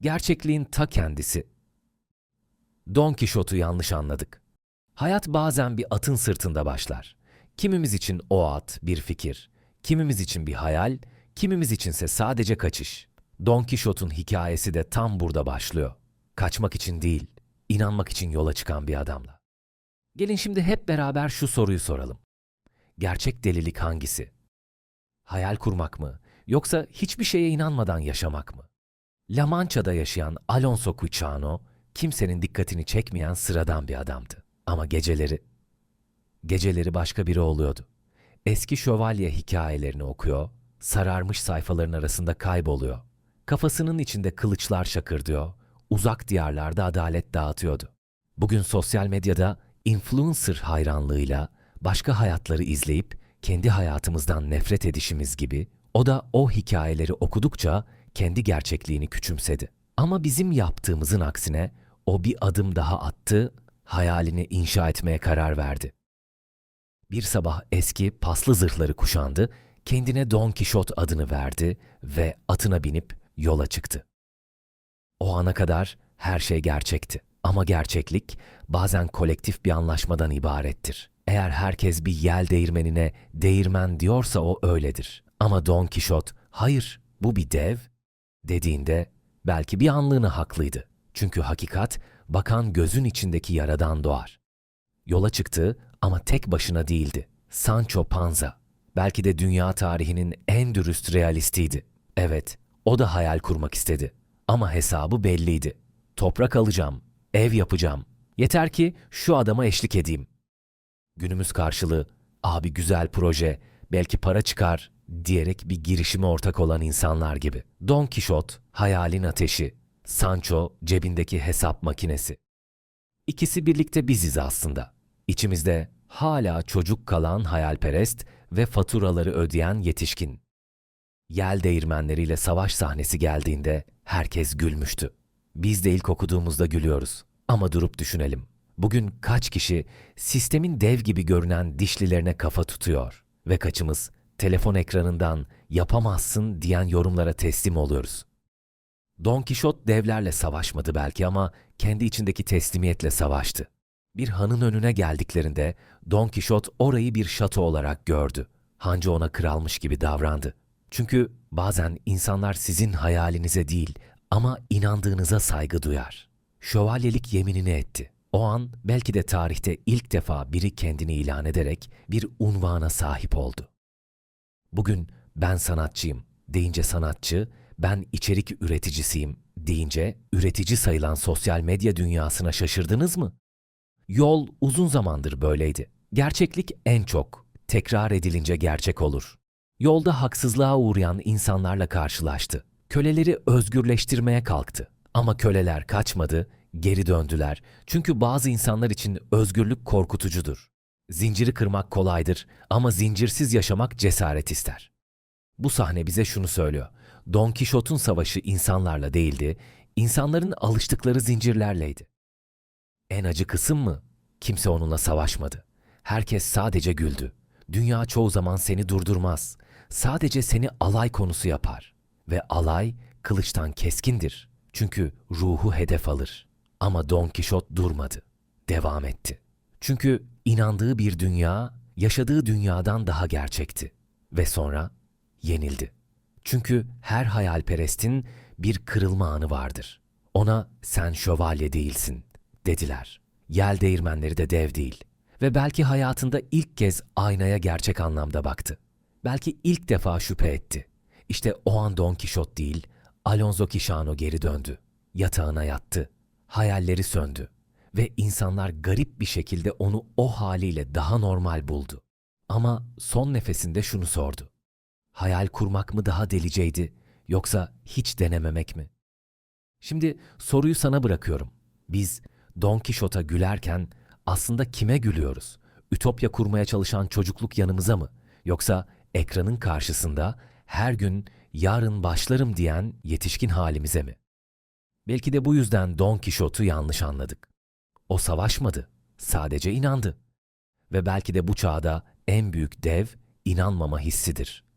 Gerçekliğin ta kendisi. Don Kişot'u yanlış anladık. Hayat bazen bir atın sırtında başlar. Kimimiz için o at bir fikir, kimimiz için bir hayal, kimimiz içinse sadece kaçış. Don Kişot'un hikayesi de tam burada başlıyor. Kaçmak için değil, inanmak için yola çıkan bir adamla. Gelin şimdi hep beraber şu soruyu soralım. Gerçek delilik hangisi? Hayal kurmak mı yoksa hiçbir şeye inanmadan yaşamak mı? La Mancha'da yaşayan Alonso Cuichano kimsenin dikkatini çekmeyen sıradan bir adamdı. Ama geceleri, geceleri başka biri oluyordu. Eski şövalye hikayelerini okuyor, sararmış sayfaların arasında kayboluyor. Kafasının içinde kılıçlar şakırdıyor, uzak diyarlarda adalet dağıtıyordu. Bugün sosyal medyada influencer hayranlığıyla başka hayatları izleyip kendi hayatımızdan nefret edişimiz gibi o da o hikayeleri okudukça kendi gerçekliğini küçümsedi. Ama bizim yaptığımızın aksine o bir adım daha attı, hayalini inşa etmeye karar verdi. Bir sabah eski paslı zırhları kuşandı, kendine Don Kişot adını verdi ve atına binip yola çıktı. O ana kadar her şey gerçekti. Ama gerçeklik bazen kolektif bir anlaşmadan ibarettir. Eğer herkes bir yel değirmenine değirmen diyorsa o öyledir. Ama Don Kişot, hayır bu bir dev dediğinde belki bir anlığına haklıydı. Çünkü hakikat bakan gözün içindeki yaradan doğar. Yola çıktı ama tek başına değildi. Sancho Panza. Belki de dünya tarihinin en dürüst realistiydi. Evet, o da hayal kurmak istedi. Ama hesabı belliydi. Toprak alacağım, ev yapacağım. Yeter ki şu adama eşlik edeyim. Günümüz karşılığı, abi güzel proje, belki para çıkar diyerek bir girişime ortak olan insanlar gibi. Don Kişot, hayalin ateşi, Sancho, cebindeki hesap makinesi. İkisi birlikte biziz aslında. İçimizde hala çocuk kalan hayalperest ve faturaları ödeyen yetişkin. Yel değirmenleriyle savaş sahnesi geldiğinde herkes gülmüştü. Biz de ilk okuduğumuzda gülüyoruz. Ama durup düşünelim. Bugün kaç kişi sistemin dev gibi görünen dişlilerine kafa tutuyor ve kaçımız telefon ekranından yapamazsın diyen yorumlara teslim oluyoruz. Don Kişot devlerle savaşmadı belki ama kendi içindeki teslimiyetle savaştı. Bir hanın önüne geldiklerinde Don Kişot orayı bir şato olarak gördü. Hancı ona kralmış gibi davrandı. Çünkü bazen insanlar sizin hayalinize değil ama inandığınıza saygı duyar. Şövalyelik yeminini etti. O an belki de tarihte ilk defa biri kendini ilan ederek bir unvana sahip oldu. Bugün ben sanatçıyım deyince sanatçı, ben içerik üreticisiyim deyince üretici sayılan sosyal medya dünyasına şaşırdınız mı? Yol uzun zamandır böyleydi. Gerçeklik en çok tekrar edilince gerçek olur. Yolda haksızlığa uğrayan insanlarla karşılaştı. Köleleri özgürleştirmeye kalktı. Ama köleler kaçmadı, geri döndüler. Çünkü bazı insanlar için özgürlük korkutucudur. Zinciri kırmak kolaydır ama zincirsiz yaşamak cesaret ister. Bu sahne bize şunu söylüyor. Don Kişot'un savaşı insanlarla değildi, insanların alıştıkları zincirlerleydi. En acı kısım mı? Kimse onunla savaşmadı. Herkes sadece güldü. Dünya çoğu zaman seni durdurmaz. Sadece seni alay konusu yapar. Ve alay kılıçtan keskindir. Çünkü ruhu hedef alır. Ama Don Kişot durmadı. Devam etti. Çünkü inandığı bir dünya, yaşadığı dünyadan daha gerçekti. Ve sonra yenildi. Çünkü her hayalperestin bir kırılma anı vardır. Ona sen şövalye değilsin dediler. Yel değirmenleri de dev değil. Ve belki hayatında ilk kez aynaya gerçek anlamda baktı. Belki ilk defa şüphe etti. İşte o an Don Kişot değil, Alonso Kişano geri döndü. Yatağına yattı. Hayalleri söndü. Ve insanlar garip bir şekilde onu o haliyle daha normal buldu. Ama son nefesinde şunu sordu. Hayal kurmak mı daha deliceydi yoksa hiç denememek mi? Şimdi soruyu sana bırakıyorum. Biz Don Kişot'a gülerken aslında kime gülüyoruz? Ütopya kurmaya çalışan çocukluk yanımıza mı? Yoksa ekranın karşısında her gün yarın başlarım diyen yetişkin halimize mi? Belki de bu yüzden Don Kişot'u yanlış anladık. O savaşmadı, sadece inandı. Ve belki de bu çağda en büyük dev inanmama hissidir.